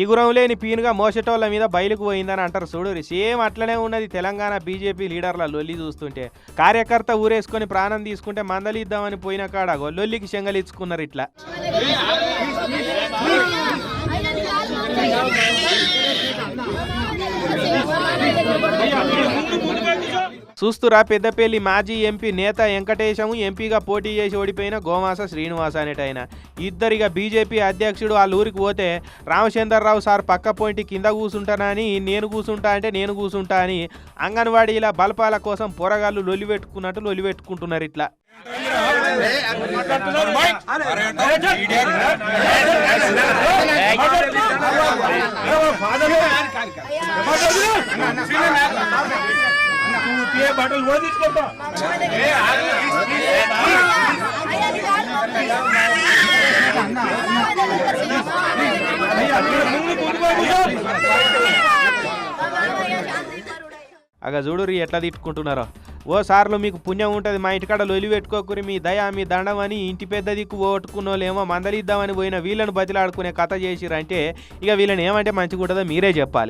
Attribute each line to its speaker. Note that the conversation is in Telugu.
Speaker 1: ఈగురం లేని పీనుగా మోసటోళ్ళ మీద బయలుకు పోయిందని అంటారు చూడు సేమ్ అట్లనే ఉన్నది? తెలంగాణ బీజేపీ లీడర్ల లొల్లి చూస్తుంటే. కార్యకర్త ఊరేసుకొని ప్రాణం తీసుకుంటే మందలిద్దామని పోయిన కాడ లొల్లికి శంగలిచ్చుకున్నారు ఇట్లా. చూస్తురా పెద్దపల్లి మాజీ ఎంపీ నేత వెంకటేశము ఎంపీగా పోటీ చేసి ఓడిపోయిన గోమాస శ్రీనివాస అనేటైన ఇద్దరిగా బీజేపీ అధ్యక్షుడు వాళ్ళ ఊరికి పోతే రామచంద్రరావు సార్ పక్క పోయింటి కింద కూర్చుంటానని నేను కూర్చుంటా అంటే నేను కూర్చుంటా అని అంగన్వాడీల బలపాల కోసం పొరగాళ్ళు లొలి పెట్టుకున్నట్టు లొలి పెట్టుకుంటున్నారు ఇట్లా
Speaker 2: బట్టలు కూడా తీసుకుంటా?
Speaker 1: అగ చూడురి ఎట్లా తిట్టుకుంటున్నారో. ఓ సార్లు మీకు పుణ్యం ఉంటుంది మా ఇంటికాడ లొలి పెట్టుకోకురి మీ దయ మీ దండం అని ఇంటి పెద్ద దిక్కు ఓట్టుకున్న వాళ్ళేమో మందలిద్దామని పోయిన వీళ్ళని బతిలాడుకునే కథ చేసిరంటే ఇక వీళ్ళని ఏమంటే మంచిగా ఉంటుందో మీరే చెప్పాలి.